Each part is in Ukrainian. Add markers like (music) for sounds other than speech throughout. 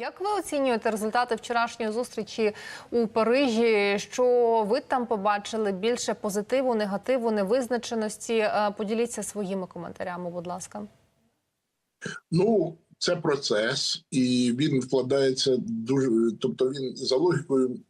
Як ви оцінюєте результати вчорашньої зустрічі у Парижі? Що ви там побачили більше позитиву, негативу, невизначеності? Е, Поділіться своїми коментарями, будь ласка. Ну, це процес, і він вкладається дуже. Тобто, він за логікою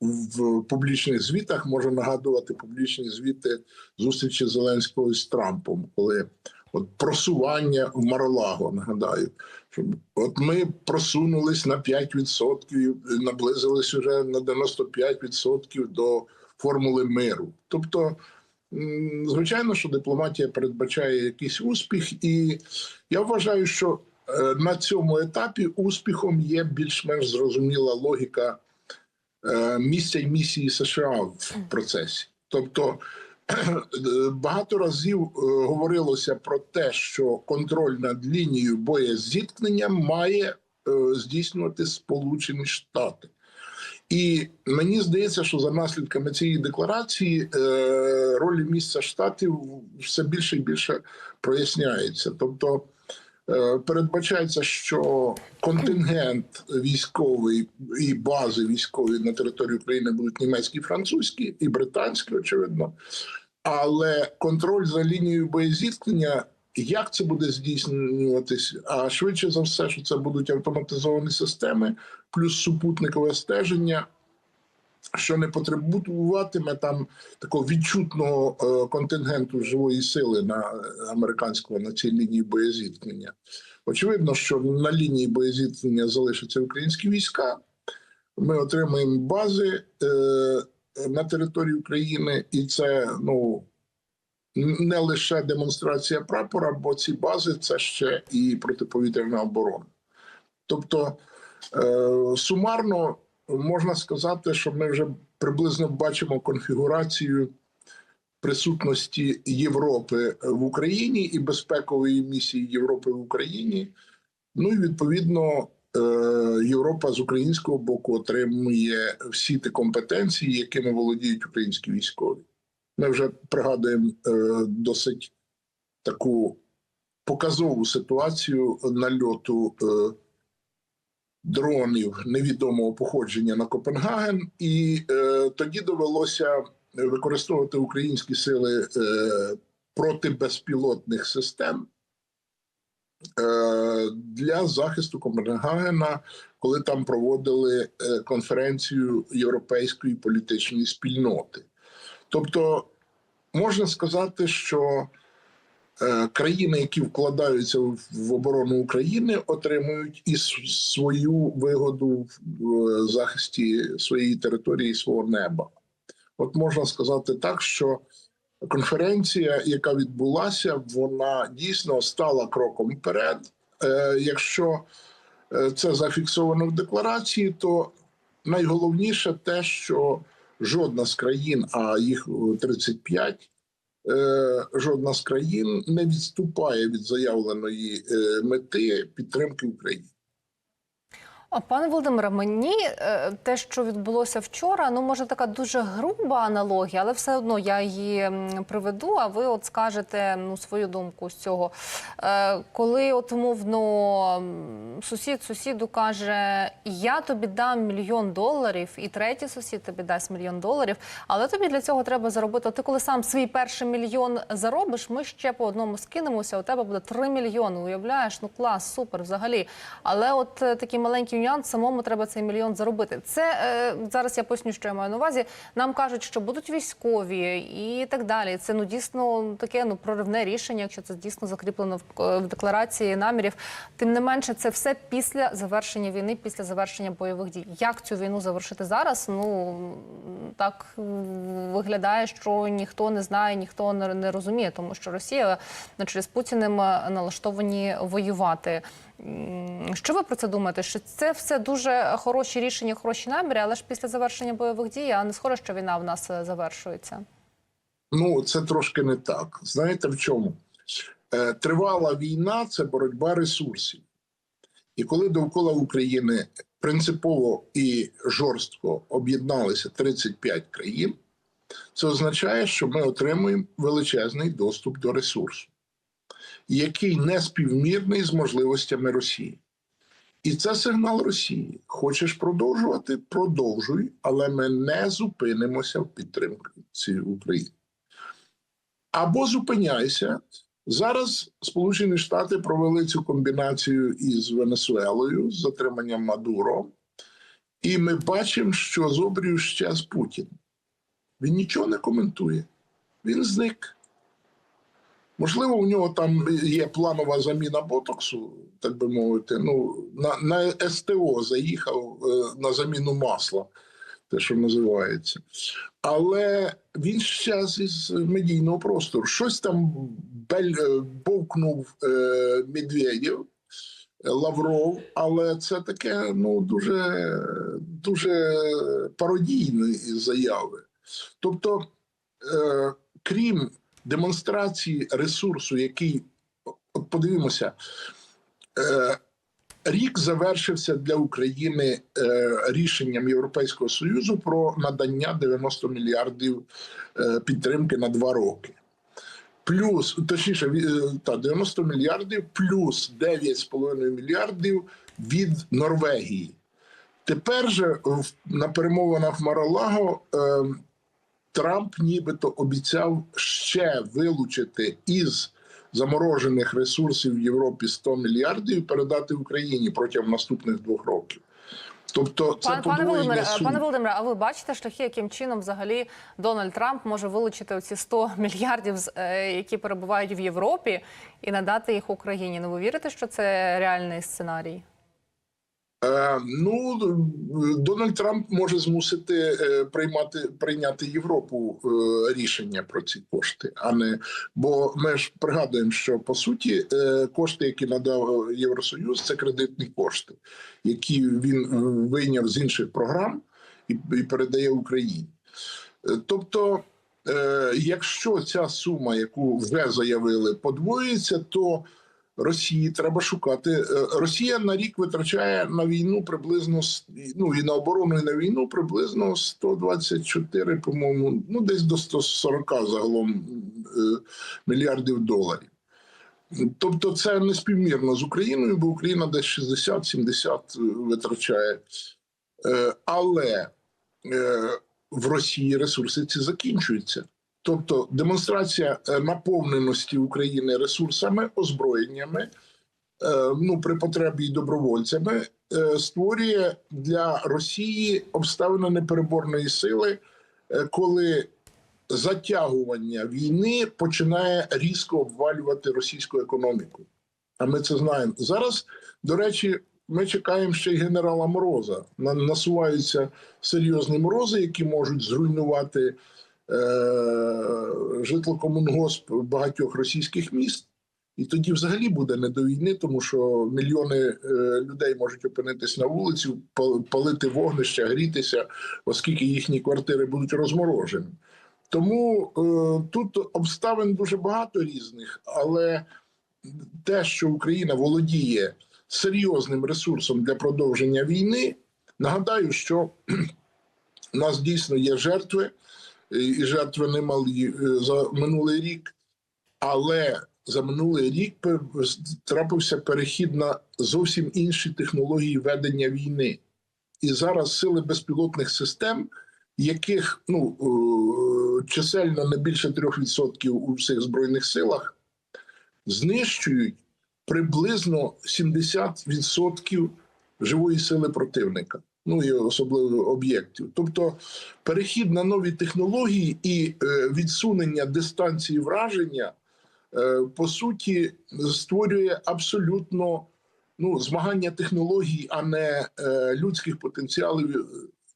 в публічних звітах може нагадувати публічні звіти зустрічі Зеленського з Трампом, коли от просування в Маролаго, нагадаю, що от ми просунулись на 5%, наблизились вже на 95% до формули миру. Тобто, звичайно, що дипломатія передбачає якийсь успіх, і я вважаю, що е, на цьому етапі успіхом є більш-менш зрозуміла логіка е, місця і місії США в процесі. Тобто багато разів е, говорилося про те, що контроль над лінією боєзіткнення має е, здійснювати Сполучені Штати. І мені здається, що за наслідками цієї декларації е, роль місця штатів все більше і більше проясняється. Тобто е, передбачається, що контингент військовий і бази військові на території України будуть німецькі, французькі і британські, очевидно. Але контроль за лінією боєзіткнення. Як це буде здійснюватись? А швидше за все, що це будуть автоматизовані системи, плюс супутникове стеження, що не потребуватиме там такого відчутного е, контингенту живої сили на е, американського на цій лінії боєзіткнення. Очевидно, що на лінії боєзіткнення залишаться українські війська. Ми отримаємо бази е, на території України, і це ну не лише демонстрація прапора, бо ці бази це ще і протиповітряна оборона. Тобто е, сумарно можна сказати, що ми вже приблизно бачимо конфігурацію присутності Європи в Україні і безпекової місії Європи в Україні. Ну і відповідно. Е, Європа з українського боку отримує всі ті компетенції, якими володіють українські військові. Ми вже пригадуємо е, досить таку показову ситуацію нальоту е, дронів невідомого походження на Копенгаген, і тоді довелося використовувати українські сили проти безпілотних систем для захисту Копенгагена, коли там проводили е, конференцію європейської політичної спільноти. Тобто можна сказати, що е, країни, які вкладаються в, оборону України, отримують і свою вигоду в е, захисті своєї території, свого неба. От можна сказати так, що конференція, яка відбулася, вона дійсно стала кроком вперед. Е, якщо е, це зафіксовано в декларації, то найголовніше те, що жодна з країн, а їх е, 35, е, жодна з країн не відступає від заявленої мети підтримки України. А пане Володимире, мені е, те, що відбулося вчора, ну може така дуже груба аналогія, але все одно я її приведу. А ви от скажете ну свою думку з цього. Е, Коли от умовно м, сусід сусіду каже: Я тобі дам мільйон доларів, і третій сусід тобі дасть мільйон доларів, але тобі для цього треба заробити. Ти коли сам свій перший мільйон заробиш, ми ще по одному скинемося. У тебе буде 3 мільйони. Уявляєш? Ну клас, супер, взагалі. Але от е, такий маленький нюанс, самому треба цей мільйон заробити. Це е, зараз я поясню, що я маю на увазі. Нам кажуть, що будуть військові і так далі. Це ну дійсно таке ну проривне рішення, якщо це дійсно закріплено в, е, в декларації намірів. Тим не менше, це все після завершення війни, після завершення бойових дій. Як цю війну завершити зараз? Ну так виглядає, що ніхто не знає, ніхто не, розуміє, тому що Росія на чолі з Путіним е, налаштовані воювати. Що ви про це думаєте? Що це все дуже хороші рішення, хороші наміри, але ж після завершення бойових дій, а не схоже, що війна в нас е, завершується. Ну, це трошки не так. Знаєте в чому? Е, Тривала війна це боротьба ресурсів. І коли довкола України принципово і жорстко об'єдналися 35 країн, це означає, що ми отримуємо величезний доступ до ресурсу, який не співмірний з можливостями Росії. І це сигнал Росії. Хочеш продовжувати? Продовжуй, але ми не зупинимося в підтримці України. Або зупиняйся. Зараз Сполучені Штати провели цю комбінацію із Венесуелою з затриманням Мадуро, і ми бачимо, що з обрію щез Путін. Він нічого не коментує. Він зник. Можливо, у нього там є планова заміна ботоксу, так би мовити. Ну, на, на СТО заїхав е, на заміну масла, те, що називається. Але він щас із медійного простору. Щось там бель, е, бовкнув е, Медведєв, Лавров, але це таке ну, дуже, дуже пародійні заяви. Тобто, е, крім демонстрації ресурсу, який подивимося, е, рік завершився для України е, рішенням Європейського Союзу про надання 90 мільярдів е, підтримки на два роки. Плюс, точніше, та 90 мільярдів плюс 9,5 мільярдів від Норвегії. Тепер же на перемовинах Маралаго е, Трамп нібито обіцяв ще вилучити із заморожених ресурсів в Європі 100 мільярдів і передати Україні протягом наступних двох років. Тобто, це Пане, пане Володимире, сум. пане Володимире, а ви бачите шляхи, яким чином взагалі Дональд Трамп може вилучити оці 100 (laughs) мільярдів, е, які перебувають в Європі, і надати їх Україні? Ну ви вірите, що це реальний сценарій? Е, ну, Дональд Трамп може змусити е, приймати прийняти Європу е, рішення про ці кошти, а не бо ми ж пригадуємо, що по суті кошти, які надав Євросоюз, це кредитні кошти, які він вийняв з інших програм і, передає Україні. Тобто, якщо ця сума, яку вже заявили, подвоїться, то Росії треба шукати. Е, Росія на рік витрачає на війну приблизно ну і на оборону, і на війну приблизно 124, по-моєму, ну десь до 140 загалом е, мільярдів доларів. Тобто це не співмірно з Україною, бо Україна десь 60-70 витрачає. Е, Але е, в Росії ресурси ці закінчуються. Тобто демонстрація е, наповненості України ресурсами, озброєннями, е, ну при потребі й добровольцями, е, створює для Росії обставини непереборної сили, коли затягування війни починає різко обвалювати російську економіку. А ми це знаємо зараз. До речі, ми чекаємо ще й генерала Мороза. Насуваються серйозні морози, які можуть зруйнувати житлокомунгосп багатьох російських міст. І тоді взагалі буде не до війни, тому що мільйони е, людей можуть опинитись на вулиці, палити вогнища, грітися, оскільки їхні квартири будуть розморожені. Тому е, тут обставин дуже багато різних, але те, що Україна володіє серйозним ресурсом для продовження війни, нагадаю, що (clears throat) у нас дійсно є жертви, і і жертви немалі е, за минулий рік, але за минулий рік трапився перехід на зовсім інші технології ведення війни. І зараз сили безпілотних систем, яких ну, е, чисельно не більше 3% у всіх збройних силах, знищують приблизно 70% живої сили противника, ну і особливо об'єктів. Тобто перехід на нові технології і е, відсунення дистанції враження, е, по суті, створює абсолютно ну, змагання технологій, а не е, людських потенціалів.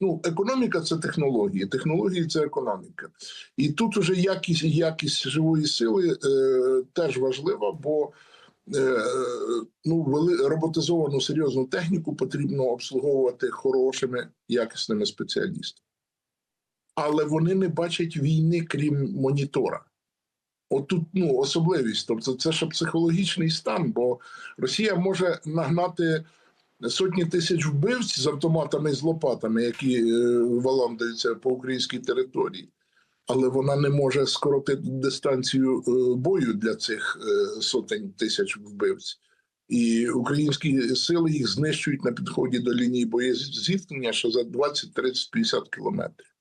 Ну, економіка це технології, технології це економіка. І тут уже якість, якість живої сили е, теж важлива, бо е, ну, вели, роботизовану серйозну техніку потрібно обслуговувати хорошими, якісними спеціалістами. Але вони не бачать війни, крім монітора. Отут ну, особливість. Тобто, це ще психологічний стан, бо Росія може нагнати сотні тисяч вбивць з автоматами і з лопатами, які е, валандаються по українській території. Але вона не може скоротити дистанцію е, бою для цих е, сотень тисяч вбивць. І українські сили їх знищують на підході до лінії боєзіткнення, що за 20, 30, 50 кілометрів.